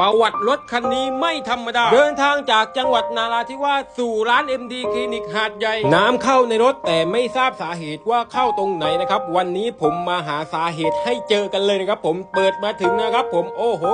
ประวัติรถคันนี้ไม่ธรรมดา เดินทางจากจังหวัดนาราธิวาสสู่ร้าน MD คลินิกหาดใหญ่ น้ำเข้าในรถแต่ไม่ทราบสาเหตุว่าเข้าตรงไหนนะครับ วันนี้ผมมาหาสาเหตุให้เจอกันเลยนะครับ ผมเปิดมาถึงนะครับ ผมโอ้โห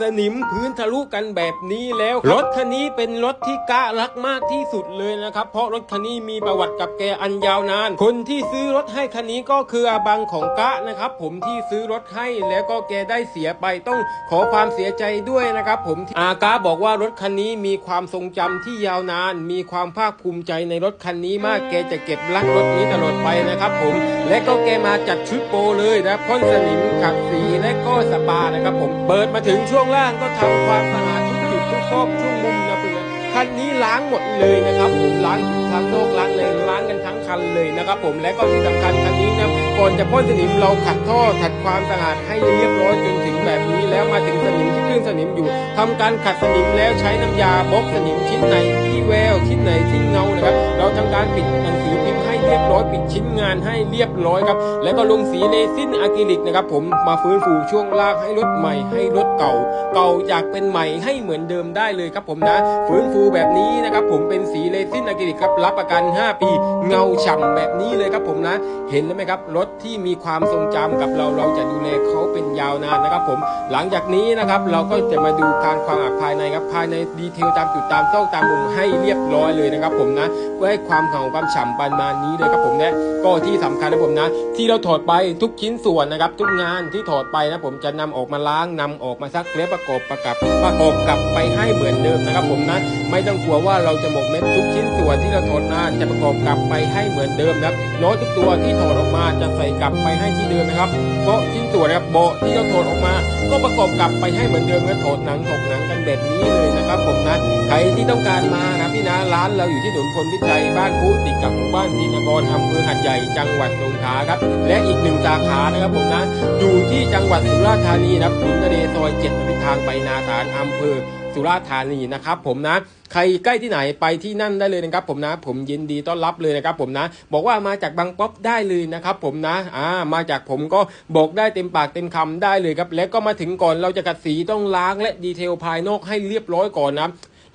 สนิมพื้นทะลุกันแบบนี้แล้ว รถคันนี้เป็นรถที่กะรักมากที่สุดเลยนะครับ เพราะรถคันนี้มีประวัติกับแกอันยาวนาน คนที่ซื้อรถให้คันนี้ก็คืออาบังของกะนะครับ ผมที่ซื้อรถให้แล้วก็แกได้เสียไปต้องขอความเสียใจด้วยนะครับผมอากาบอกว่ารถคันนี้มีความทรงจำที่ยาวนาน มีความภาคภูมิใจในรถคันนี้มากแกจะเก็บรักรถนี้ตลอดไปนะครับผมและก็แกมาจัดชุดโปรเลยนะพ่นสนิมขัดสีและก็สปานะครับผมเปิดมาถึงช่วงล่างก็ทำความสะอาดทุกจุดทุกซอกทุกมุมนะเพื่อนคันนี้ล้างหมดเลยนะครับผมล้างทั้งนอกล้างในล้างกันทั้งคันเลยนะครับผมและก็ที่สำคัญคันนี้นะ ก่อนจะพ่นสนิมเราขัดท่อขัดความสะอาดให้เรียบร้อยจนถึงแบบนี้ แล้วมาถึงสนิมที่เครื่องสนิมอยู่ทำการขัดสนิมแล้วใช้น้ำยาบล็อกสนิมชิ้นไหนที่แววชิ้นไหนที่เงานะครับ เราทำการปิดหนังสือพิมพ์ให้เรียบร้อยปิดชิ้นงานให้เรียบร้อยครับ แล้วก็ลงสีเลซินอะคริลิกนะครับ ผมมาฟื้นฟูช่วงลางให้รถใหม่ให้รถเก่า เก่าจากเป็นใหม่ให้เหมือนเดิมได้เลยครับผมนะ ฟื้นฟูแบบนี้นะครับผมเป็นสีเลซินอะคริลิกครับรับประกัน 5 ปี เงาฉ่ำแบบนี้เลยครับผมนะ เห็นแล้วไหมครับรถที่มีความทรงจำกับเราเราจะดูแลเขาเป็นยาวนานนะครับ ผมหลังจากนี้นะครับเราก็จะมาดูการความอักภายในครับภายในดีเทลตามจุดตามซอกตามมุมให้เรียบร้อยเลยนะครับ ผมนะเพื่อให้ความเงาความฉ่ำประมาณนี้เลยครับผมนะก็ที่สำคัญนะผมนะ ที่เราถอดไปทุกชิ้นส่วนนะครับ ทุกงานที่ถอดไปนะผมจะนำออกมาล้างนำออกมาซักและประกอบประกับประกอบกลับไปให้เหมือนเดิมนะครับ ผมนะไม่ต้องกลัวว่าเราจะหมกเม็ดทุกชิ้นส่วนที่เราถอดมาจะประกอบกลับไปให้เหมือนเดิมนะครับล้อยทุกตัวที่ถอดออกมาจะใส่กลับไปให้ที่เดิมนะครับ เพราะชิ้นส่วนนะครับเบที่เราถอดออกมา ก็ประกอบกลับไปให้เหมือนเดิมก็ถอดหนังถกหนังกันแบบนี้เลยนะครับผมนะใครที่ต้องการมานะพี่นะ ร้านเราอยู่ที่ถนนพลวิจัยบ้านพุติดกับหมู่บ้านศรีนครอำเภอหัดใหญ่จังหวัดสงขลาครับ และอีกหนึ่งสาขานะครับผมนะอยู่ที่จังหวัดสุราษฎร์ธานีนะครับขุนทะเลซอยเจ็ดทิทางไปนาตาลอำเภอสุราษฎร์ธานีนะครับผมนะใครใกล้ที่ไหนไปที่นั่นได้เลยนะครับผมนะผมยินดีต้อนรับเลยนะครับผมนะ บอกว่ามาจากบางป๊อปได้เลยนะครับผมนะอ่ามาจากผมก็บอกได้เต็มปากเต็มคำได้เลยครับแล้วก็มาถึงก่อนเราจะกัดสีต้องล้างและดีเทลภายนอกให้เรียบร้อยก่อนนะ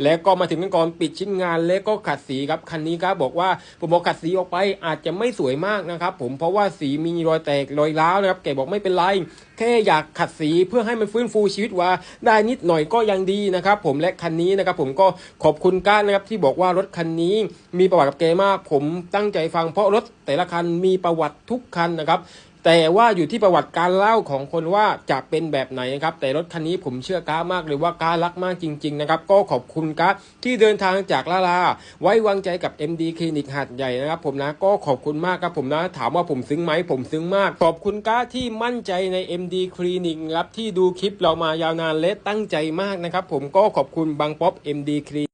แล้วก็มาถึงขั้นตอนปิดชิ้นงานแล้วก็ขัดสีครับคันนี้ครับบอกว่าผมบอกขัดสีออกไปอาจจะไม่สวยมากนะครับผมเพราะว่าสีมีรอยแตกรอยร้าวนะครับแกบอกไม่เป็นไรแค่อยากขัดสีเพื่อให้มันฟื้นฟูชีวิตว่าได้นิดหน่อยก็ยังดีนะครับผมและคันนี้นะครับผมก็ขอบคุณก้านนะครับที่บอกว่ารถคันนี้มีประวัติกับแกมาก ผมตั้งใจฟังเพราะรถแต่ละคันมีประวัติทุกคันนะครับ แต่ว่าอยู่ที่ประวัติการเล่าของคนว่าจะเป็นแบบไหนนะครับ แต่รถคันนี้ผมเชื่อก้ามากเลยว่าก้ารักมากจริง ๆ นะครับ ก็ขอบคุณก้าที่เดินทางจากลาลา ไว้วางใจกับ MD คลินิกหาดใหญ่นะครับ ผมนะก็ขอบคุณมากครับผมนะ ถามว่าผมซึ้งไหมผมซึ้งมาก ขอบคุณก้าที่มั่นใจใน MD คลินิกครับที่ดูคลิปเรามายาวนานและตั้งใจมากนะครับ ผมก็ขอบคุณบางป๊อป MD คลิ